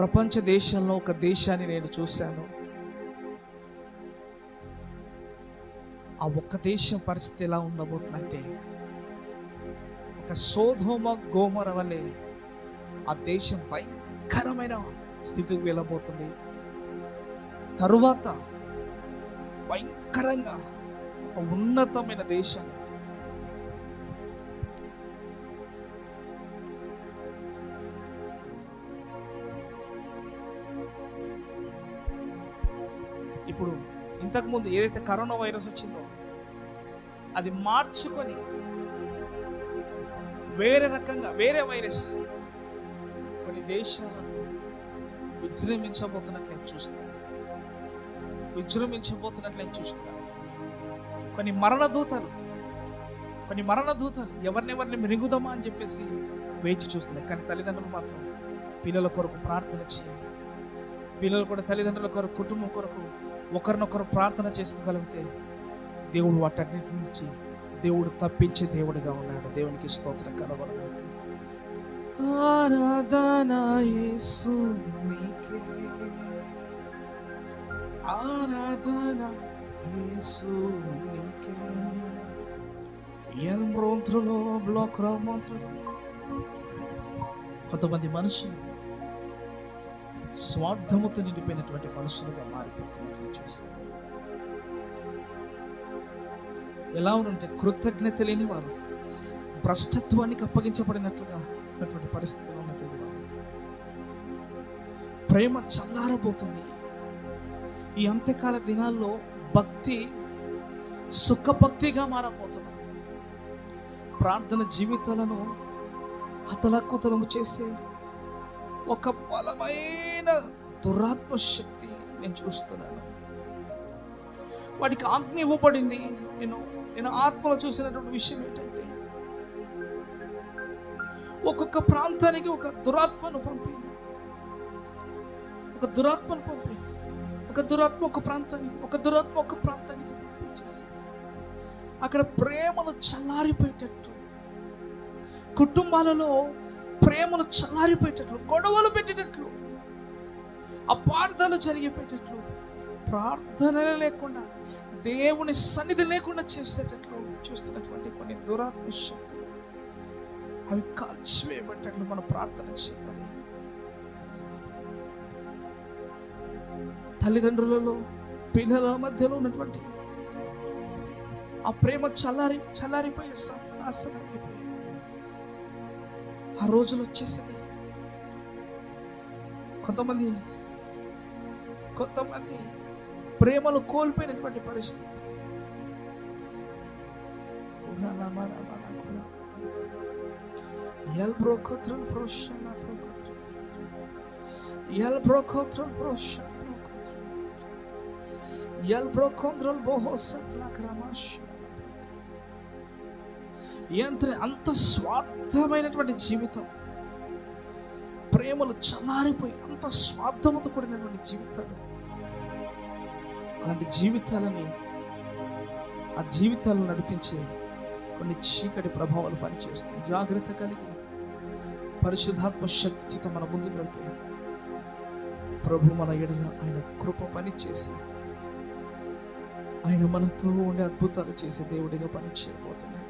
ప్రపంచ దేశంలో ఒక దేశాన్ని నేను చూశాను. ఆ ఒక్క దేశం పరిస్థితి ఎలా ఉండబోతుందంటే ఒక సోధోమ గోమర వలె ఆ దేశం భయంకరమైన స్థితికి వెళ్ళబోతుంది. తరువాత భయంకరంగా ఒక ఉన్నతమైన దేశం ఇంతకుముందు ఏదైతే కరోనా వైరస్ వచ్చిందో అది మార్చుకొని వేరే రకంగా వేరే వైరస్ కొన్ని దేశాలను విజృంభించబోతున్నట్లు నేను చూస్తున్నాను విజృంభించబోతున్నట్లు నేను చూస్తున్నాను కొన్ని మరణ దూతలు కొన్ని మరణ దూతలు ఎవరినెవరిని మెరుగుదామా అని చెప్పేసి వేచి చూస్తున్నాయి. కానీ తల్లిదండ్రులు మాత్రం పిల్లల కొరకు ప్రార్థన చేయాలి. పిల్లలు కూడా తల్లిదండ్రుల కొరకు కుటుంబం కొరకు ఒకరినొకరు ప్రార్థన చేసుకోగలిగితే దేవుడు వాటన్నిటి నుంచి దేవుడు తప్పించే దేవుడిగా ఉన్నాడు. దేవునికి స్తోత్రం కలగలగాక ఆరాధన నీకే. ఆరాధన యేసు నీకే. ఎల్మ్రోంత్రులో బ్లాక్ మంత్రులు కొంతమంది మనుషులు స్వార్థముతో నిండిపోయినటువంటి మనుషులుగా మారిపోతున్నారు. చూశాను ఎలా ఉంటే కృతజ్ఞత లేని వారు భ్రష్టత్వానికి అప్పగించబడినట్లుగా ఉన్నటువంటి పరిస్థితిలో ఉన్నటువంటి వారు. ప్రేమ చల్లారబోతుంది. ఈ అంత్యకాల దినాల్లో భక్తి సుఖభక్తిగా మారబోతున్నది ప్రార్థన జీవితాలను హతలక్కుతలము చేసే ఒక బలమైన దురాత్మ శక్తి నేను చూస్తున్నాను. వాటికి ఆజ్ఞ ఇవ్వబడింది. నేను నేను ఆత్మలో చూసినటువంటి విషయం ఏంటంటే ఒక్కొక్క ప్రాంతానికి ఒక దురాత్మను పంపి ఒక దురాత్మను పంపి ఒక దురాత్మ ఒక ప్రాంతానికి ఒక దురాత్మ ఒక ప్రాంతానికి పంపించేసి అక్కడ ప్రేమను చల్లారిపోయేటట్టు కుటుంబాలలో ప్రేమను చల్లారిపోయేటట్లు గొడవలు పెట్టేటట్లు అపార్థాలు జరిగిపోయేటట్లు ప్రార్థనలే లేకుండా దేవుని సన్నిధి లేకుండా చేసేటట్లు చూస్తున్నటువంటి కొన్ని దురాత్మ శక్తులు అవి కాల్చివేయబట్టట్లు మనం ప్రార్థన చేయాలి. తల్లిదండ్రులలో పిల్లల మధ్యలో ఉన్నటువంటి ఆ ప్రేమ చల్లారి చల్లారిపోయే నాశనం అయిపోయి ఆ రోజులు వచ్చేసాయి. కొంతమంది కొంతమంది ప్రేమలు కోల్పోయినటువంటి పరిస్థితి. ఎల్ బ్రోకోత్రం ప్రోషణ బ్రోకోత్రం ఎల్ బ్రోకోత్రం ప్రోషణ బ్రోకోత్రం ఎల్ బ్రోకోంద్రల్ బోహోసక్ లాక్రమాష్ ఏంటంటే అంత స్వార్థమైనటువంటి జీవితం. ప్రేమలు చల్లారిపోయి అంత స్వార్థముతో కూడినటువంటి జీవితాలు. అలాంటి జీవితాలని ఆ జీవితాలను నడిపించే కొన్ని చీకటి ప్రభావాలు పనిచేస్తాయి జాగ్రత్త కలిగి పరిశుద్ధాత్మ శక్తి చేత మన ముందుకు వెళ్తే ప్రభు మన ఎడల ఆయన కృప పని చేసి ఆయన మనతో ఉండే అద్భుతాలు చేసే దేవుడిగా పని చేయబోతున్నాడు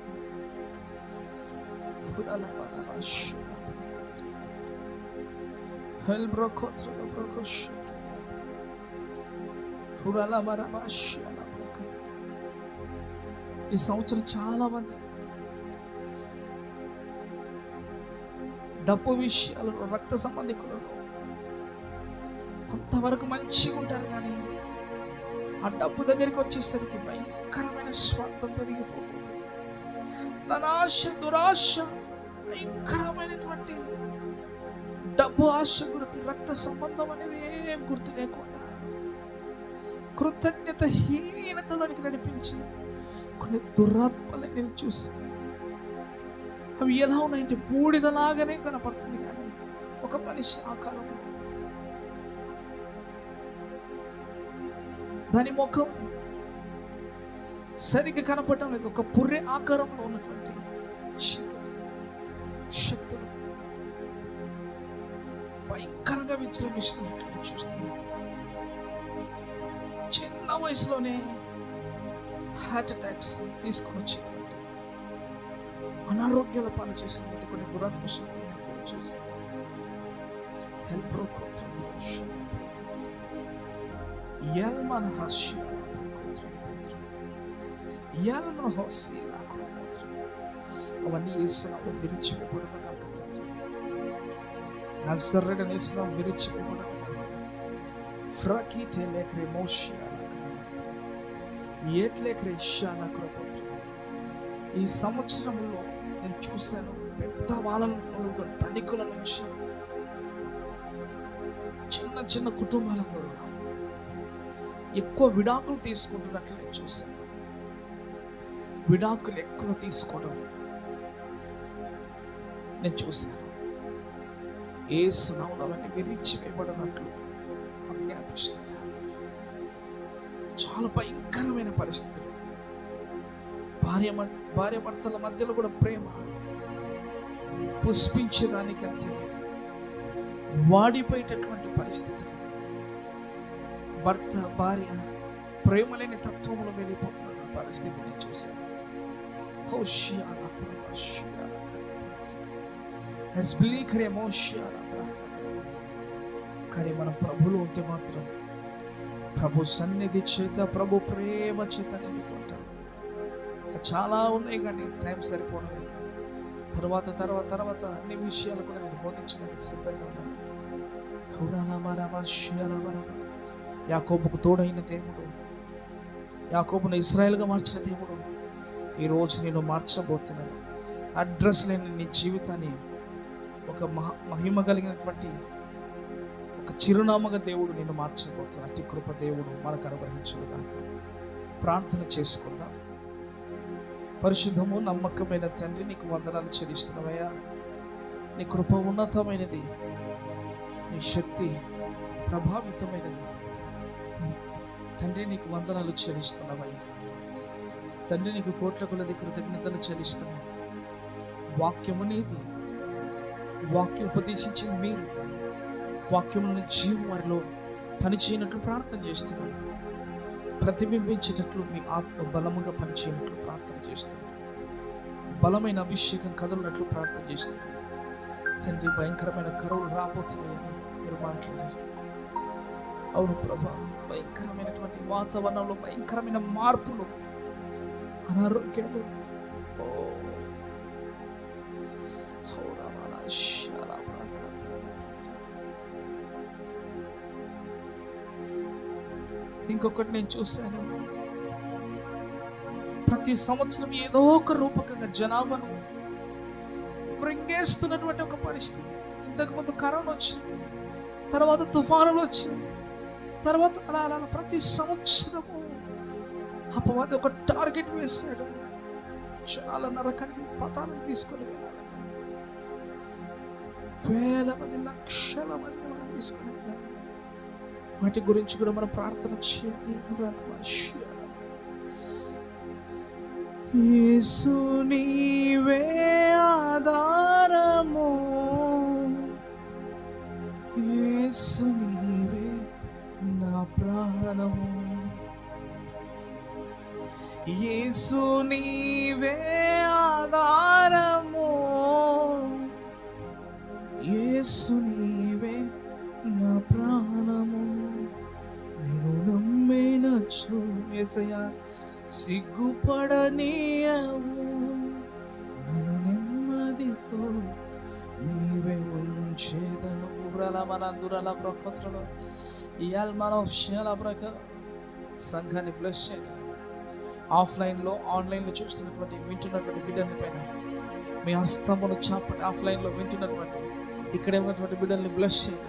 హెల్ బ్రోకోత్ర బ్రోకోష్ ఈ సంవత్సరం చాలా మంది డబ్బు విషయాలలో రక్త సంబంధికులలో అంతవరకు మంచిగా ఉంటారు కానీ ఆ డబ్బు దగ్గరికి వచ్చేసరికి భయంకరమైన స్వార్థం పెరిగిపోతుంది. ధనాశ దురాశ భయంకరమైనటువంటి డబ్బు ఆశ గురించి రక్త సంబంధం అనేది ఏం గుర్తు లేకుండా కృతజ్ఞత హీనతలోనికి నడిపించి కొన్ని దురాత్మలు నేను చూశాను అవి ఎలా ఉన్నాయంటే బూడిదలాగానే కనపడుతుంది కానీ ఒక మనిషి ఆకారంలో దాని ముఖం సరిగ్గా కనపడటం లేదు. ఒక పుర్రె ఆకారంలో ఉన్నటువంటి చీకటి శక్తులు భయంకరంగా విజృంభిస్తున్నట్లు చూస్తున్నాను. చిన్న వయసులోనే హార్ట్ అటాక్స్ తీసుకొని వచ్చినటువంటి అనారోగ్యాల పాలు చేసినటువంటి కొన్ని దురాత్మశక్తులు చూసాను హెల్ప్ రోకోత్రం యల్మన హస్య యల్మన హోసి లాక్రోత్రం అవన్నీ వేస్తున్నాము విరిచిపోబడుగా తండ్రి. నజర్రెడ వేస్తున్నాం విరిచిపోబడుగా ఫ్రకీటే లేకరే మోషియా ఏట్లేకరే షాలక్రోపోత్రం ఈ సంవత్సరంలో నేను చూశాను పెద్ద వాళ్ళ ధనికుల నుంచి చిన్న చిన్న కుటుంబాలకు ఎక్కువ విడాకులు తీసుకుంటున్నట్లు నేను చూశాను. విడాకులు ఎక్కువ తీసుకోవడం నేను చూశాను. ఏ సునామలు అవన్నీ విరిచి వేయబడినట్లు ఆజ్ఞాపిస్తున్నాను చాలా భయంకరమైన పరిస్థితులు. భార్య భార్య భర్తల మధ్యలో కూడా ప్రేమ పుష్పించేదానికంటే వాడిపోయేటటువంటి పరిస్థితులు. భర్త భార్య ప్రేమ లేని తత్వంలో వెళ్ళిపోతున్నటువంటి పరిస్థితి నేను చూశాను. హోషియాల కానీ మనం ప్రభులో ఉంటే మాత్రం ప్రభు సన్నిధి చేత ప్రభు ప్రేమ చేత నిండుకుంటాం చాలా ఉన్నాయి కానీ టైం సరిపోవడం లేదు తర్వాత తర్వాత తర్వాత అన్ని విషయాలు కూడా నేను బోధించడానికి సిద్ధంగా ఉన్నాను. యాకోబుకు తోడైన దేవుడు యాకోబును ఇస్రాయల్గా మార్చిన దేవుడు ఈరోజు నేను మార్చబోతున్నాను. అడ్రస్ లేని నీ జీవితాన్ని ఒక మహ మహిమ కలిగినటువంటి ఒక చిరునామగా దేవుడు నిన్ను మార్చబోతున్న అట్టి కృప దేవుడు మనకు అనుగ్రహించుగాక ప్రార్థన చేసుకుందాం. పరిశుద్ధము నమ్మకమైన తండ్రి నీకు వందనాలు చెల్లిస్తున్నావయ్యా నీ కృప ఉన్నతమైనది. నీ శక్తి ప్రభావితమైనది. తండ్రి నీకు వందనాలు చెల్లిస్తున్నావయ్యా తండ్రి నీకు కోట్ల కొలది కృతజ్ఞతలు చెల్లిస్తున్నావు వాక్యము నీది. వాక్యం ఉపదేశించింది మీరు. వాక్యములను జీవం వారిలో పనిచేయనట్లు ప్రార్థన చేస్తున్నాను ప్రతిబింబించేటట్లు మీ ఆత్మ బలముగా పనిచేయనట్లు ప్రార్థన చేస్తున్నాను బలమైన అభిషేకం కదలనట్లు ప్రార్థన చేస్తున్నాను తండ్రి భయంకరమైన కరువులు రాబోతున్నాయని మీరు మాట్లాడారు అవును ప్రభా భయంకరమైనటువంటి వాతావరణంలో భయంకరమైన మార్పులు అనారోగ్యాలు ఓ హౌరామాల ఇంకొకటి నేను చూశాను. ప్రతి సంవత్సరం ఏదో ఒక రూపకంగా జనాభాను మృంగేస్తున్నటువంటి ఒక పరిస్థితి. ఇంతకుముందు కరోనా వచ్చింది తర్వాత తుఫానులు వచ్చింది తర్వాత అలా అలా ప్రతి సంవత్సరము అపవాది ఒక టార్గెట్ వేశాడు. చాలా నరకానికి పతాలను తీసుకొని వెళ్ళాలని వేల మంది లక్షల మందిని మనం తీసుకొని వెళ్ళాలి. వాటి గురించి కూడా మనం ప్రార్థన చేయండి. యేసు నీవే ఆధారము. యేసు నీవే నా ప్రాణము. యేసు నీవే ఆధారము. యేసు నీ నమ్మినచ్చు ఏసయ్యా సిగ్గుపడనీయవు నన్ను నెమ్మదితో నీవే ఉంచేదా ఉరల మన దురల ప్రకృతులు ఇయాల్ మన విషయాల ప్రక సంఘాన్ని బ్లెస్ చేయండి. ఆఫ్లైన్లో ఆన్లైన్లో చూస్తున్నటువంటి వింటున్నటువంటి బిడ్డల పైన మీ హస్తమును చాపండి. ఆఫ్లైన్లో వింటున్నటువంటి ఇక్కడ ఉన్నటువంటి బిడ్డల్ని బ్లెస్ చేయండి.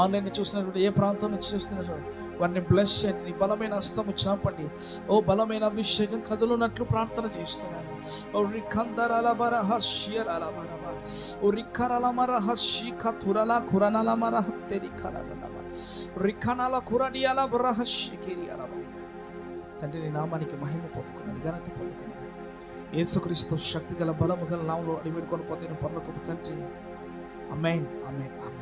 ఆన్లైన్లో చూసినటువంటి ఏ ప్రాంతం నుంచి చూస్తున్నారు? వారిని బ్లెస్ చేయండి. నీ బలమైన హస్తము చాపండి. ఓ బలమైన అభిషేకం కదులున్నట్లు ప్రార్థన చేస్తున్నాను. ఓ రిఖందరాల అలబర హష్యరాల బరబ ఓ రిఖరల మర హషిఖ తురల కురనల మర హత్తెరి కలనల రిఖనల కురడియల బర హషికిరి అలవ తండ్రి నీ నామానికి మహిమ పొందుకున్నాను ఘనత పొందుకున్నాను యేసుక్రీస్తు శక్తి గల బలము గల నామంలో అడిగిపెట్టుకొని పొందిన పనులకు తండ్రి. Amen amen amen